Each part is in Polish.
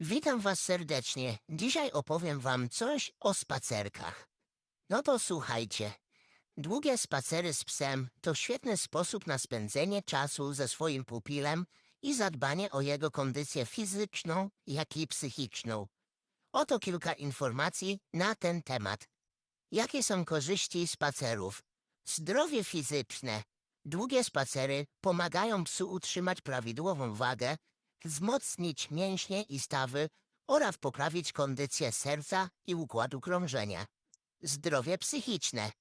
Witam was serdecznie. Dzisiaj opowiem wam coś o spacerkach. No to słuchajcie. Długie spacery z psem to świetny sposób na spędzenie czasu ze swoim pupilem i zadbanie o jego kondycję fizyczną, jak i psychiczną. Oto kilka informacji na ten temat. Jakie są korzyści spacerów? Zdrowie fizyczne. Długie spacery pomagają psu utrzymać prawidłową wagę, wzmocnić mięśnie i stawy oraz poprawić kondycję serca i układu krążenia. Zdrowie psychiczne.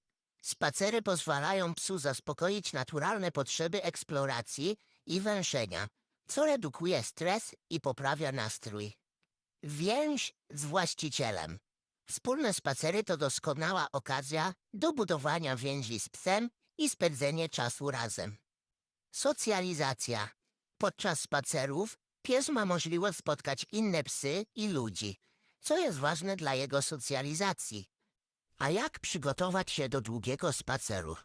Spacery pozwalają psu zaspokoić naturalne potrzeby eksploracji i węszenia, co redukuje stres i poprawia nastrój. Więź z właścicielem. Wspólne spacery to doskonała okazja do budowania więzi z psem i spędzenie czasu razem. Socjalizacja. Podczas spacerów pies ma możliwość spotkać inne psy i ludzi, co jest ważne dla jego socjalizacji. A jak przygotować się do długiego spaceru?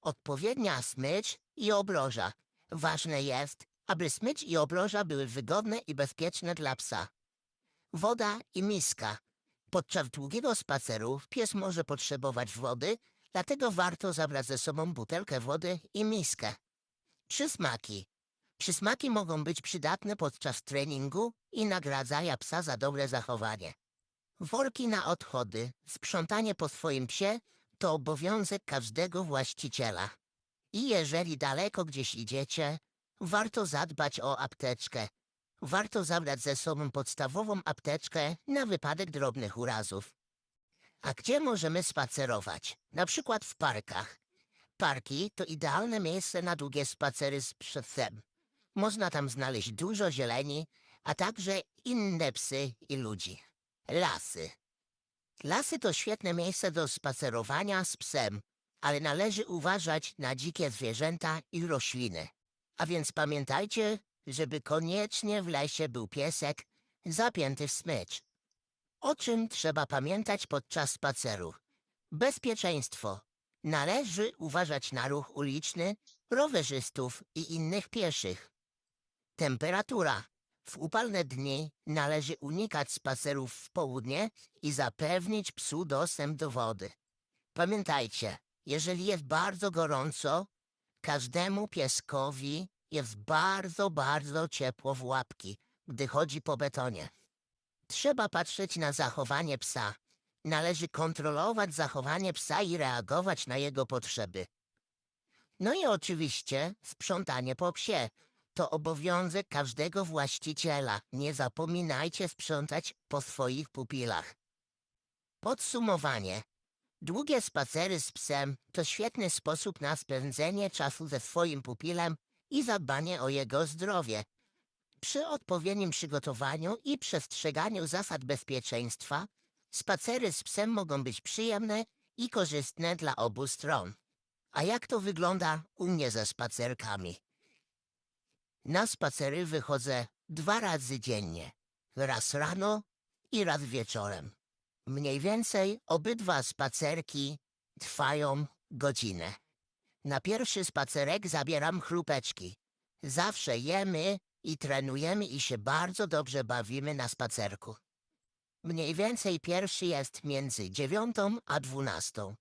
Odpowiednia smycz i obroża. Ważne jest, aby smycz i obroża były wygodne i bezpieczne dla psa. Woda i miska. Podczas długiego spaceru pies może potrzebować wody, dlatego warto zabrać ze sobą butelkę wody i miskę. Przysmaki. Przysmaki mogą być przydatne podczas treningu i nagradzają psa za dobre zachowanie. Worki na odchody. Sprzątanie po swoim psie to obowiązek każdego właściciela. I jeżeli daleko gdzieś idziecie, warto zadbać o apteczkę. Warto zabrać ze sobą podstawową apteczkę na wypadek drobnych urazów. A gdzie możemy spacerować? Na przykład w parkach. Parki to idealne miejsce na długie spacery z psem. Można tam znaleźć dużo zieleni, a także inne psy i ludzi. Lasy. Lasy to świetne miejsce do spacerowania z psem, ale należy uważać na dzikie zwierzęta i rośliny. A więc pamiętajcie, żeby koniecznie w lesie był piesek zapięty w smycz. O czym trzeba pamiętać podczas spaceru? Bezpieczeństwo. Należy uważać na ruch uliczny, rowerzystów i innych pieszych. Temperatura. W upalne dni należy unikać spacerów w południe i zapewnić psu dostęp do wody. Pamiętajcie, jeżeli jest bardzo gorąco, każdemu pieskowi jest bardzo, bardzo ciepło w łapki, gdy chodzi po betonie. Trzeba patrzeć na zachowanie psa. Należy kontrolować zachowanie psa i reagować na jego potrzeby. No i oczywiście sprzątanie po psie. To obowiązek każdego właściciela. Nie zapominajcie sprzątać po swoich pupilach. Podsumowanie. Długie spacery z psem to świetny sposób na spędzenie czasu ze swoim pupilem i zadbanie o jego zdrowie. Przy odpowiednim przygotowaniu i przestrzeganiu zasad bezpieczeństwa spacery z psem mogą być przyjemne i korzystne dla obu stron. A jak to wygląda u mnie ze spacerkami? Na spacery wychodzę dwa razy dziennie. Raz rano i raz wieczorem. Mniej więcej obydwa spacerki trwają godzinę. Na pierwszy spacerek zabieram chrupeczki. Zawsze jemy i trenujemy i się bardzo dobrze bawimy na spacerku. Mniej więcej pierwszy jest między dziewiątą a dwunastą.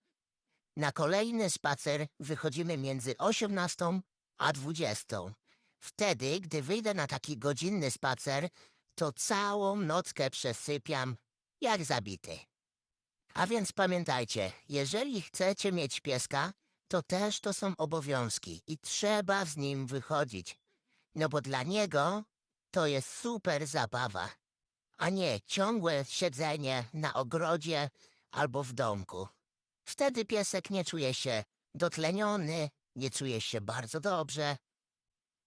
Na kolejny spacer wychodzimy między osiemnastą a dwudziestą. Wtedy, gdy wyjdę na taki godzinny spacer, to całą nockę przesypiam jak zabity. A więc pamiętajcie, jeżeli chcecie mieć pieska, to też to są obowiązki i trzeba z nim wychodzić. No bo dla niego to jest super zabawa, a nie ciągłe siedzenie na ogrodzie albo w domku. Wtedy piesek nie czuje się dotleniony, nie czuje się bardzo dobrze.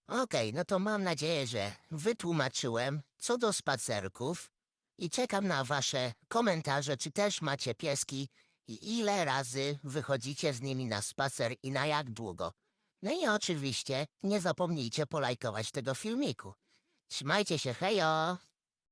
Okej, no to mam nadzieję, że wytłumaczyłem co do spacerków i czekam na wasze komentarze, czy też macie pieski i ile razy wychodzicie z nimi na spacer i na jak długo. No i oczywiście nie zapomnijcie polajkować tego filmiku. Trzymajcie się, hejo!